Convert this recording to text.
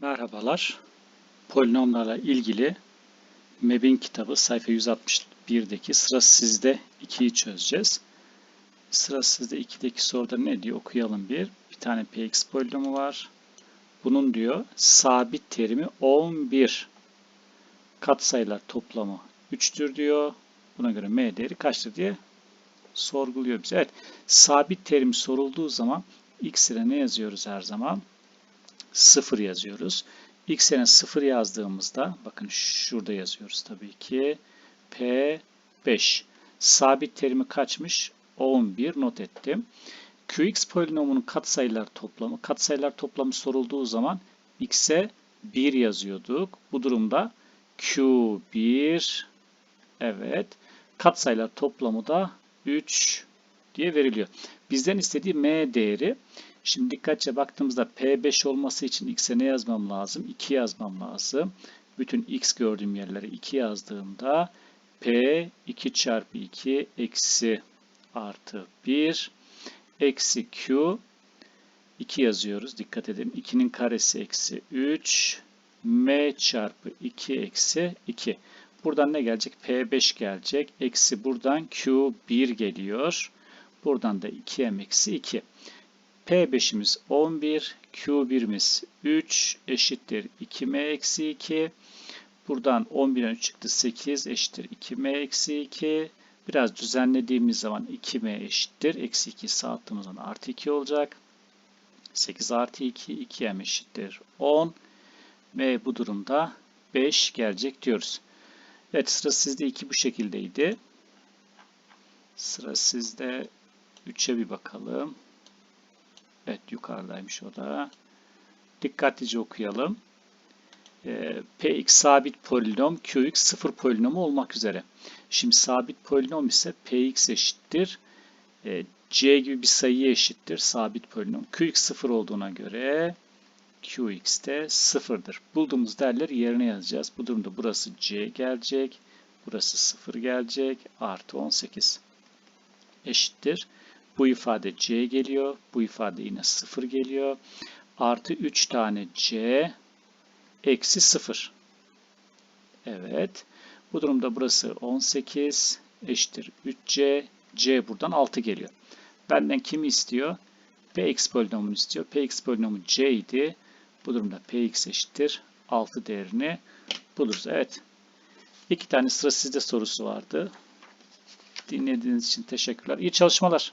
Merhabalar. Polinomlarla ilgili MEB'in kitabı sayfa 161'deki sıra sizde 2'yi çözeceğiz. Sıra sizde 2'deki soruda ne diyor? Okuyalım bir. Bir tane px polinomu var. Bunun diyor sabit terimi 11. Katsayılar toplamı 3'tür diyor. Buna göre m değeri kaçtır diye sorguluyor bize. Evet. Sabit terim sorulduğu zaman x'e ne yazıyoruz her zaman? 0 yazıyoruz. X'e 0 yazdığımızda bakın şurada yazıyoruz tabii ki. P5. Sabit terimi kaçmış? 11 not ettim. Qx polinomunun katsayılar toplamı. Katsayılar toplamı sorulduğu zaman x'e 1 yazıyorduk. Bu durumda Q1 evet. Katsayılar toplamı da 3 diye veriliyor. Bizden istediği m değeri Şimdi dikkatçe baktığımızda P5 olması için x'e ne yazmam lazım? 2 yazmam lazım. Bütün x gördüğüm yerlere 2 yazdığımda P 2 çarpı 2 eksi artı 1 eksi Q 2 yazıyoruz. Dikkat edin. 2'nin karesi eksi 3 M çarpı 2 eksi 2. Buradan ne gelecek? P5 gelecek. Eksi buradan Q1 geliyor. Buradan da 2M eksi 2. P5'imiz 11, Q1'imiz 3 eşittir 2M eksi 2. Buradan 11'den 3 çıktı 8 eşittir 2M eksi 2. Biraz düzenlediğimiz zaman 2M eşittir. Eksi 2 sağlattığımız zaman artı 2 olacak. 8 artı 2, 2M eşittir 10. M bu durumda 5 gelecek diyoruz. Evet sıra sizde 2 bu şekildeydi. Sıra sizde 3'e bir bakalım. Evet yukarıdaymış o da. Dikkatlice okuyalım. Ee, Px sabit polinom, Qx sıfır polinomu olmak üzere. Şimdi sabit polinom ise Px eşittir. E, C gibi bir sayıya eşittir sabit polinom. Qx sıfır olduğuna göre Qx de sıfırdır. Bulduğumuz değerleri yerine yazacağız. Bu durumda burası C gelecek. Burası sıfır gelecek. Artı 18 eşittir. Bu ifade c geliyor. Bu ifade yine 0 geliyor. Artı 3 tane c eksi 0. Evet. Bu durumda burası 18 eşittir 3c. c buradan 6 geliyor. Benden kimi istiyor? px polinomunu istiyor. px polinomu c idi. Bu durumda px eşittir 6 değerini buluruz. Evet. İki tane sıra sizde sorusu vardı. Dinlediğiniz için teşekkürler. İyi çalışmalar.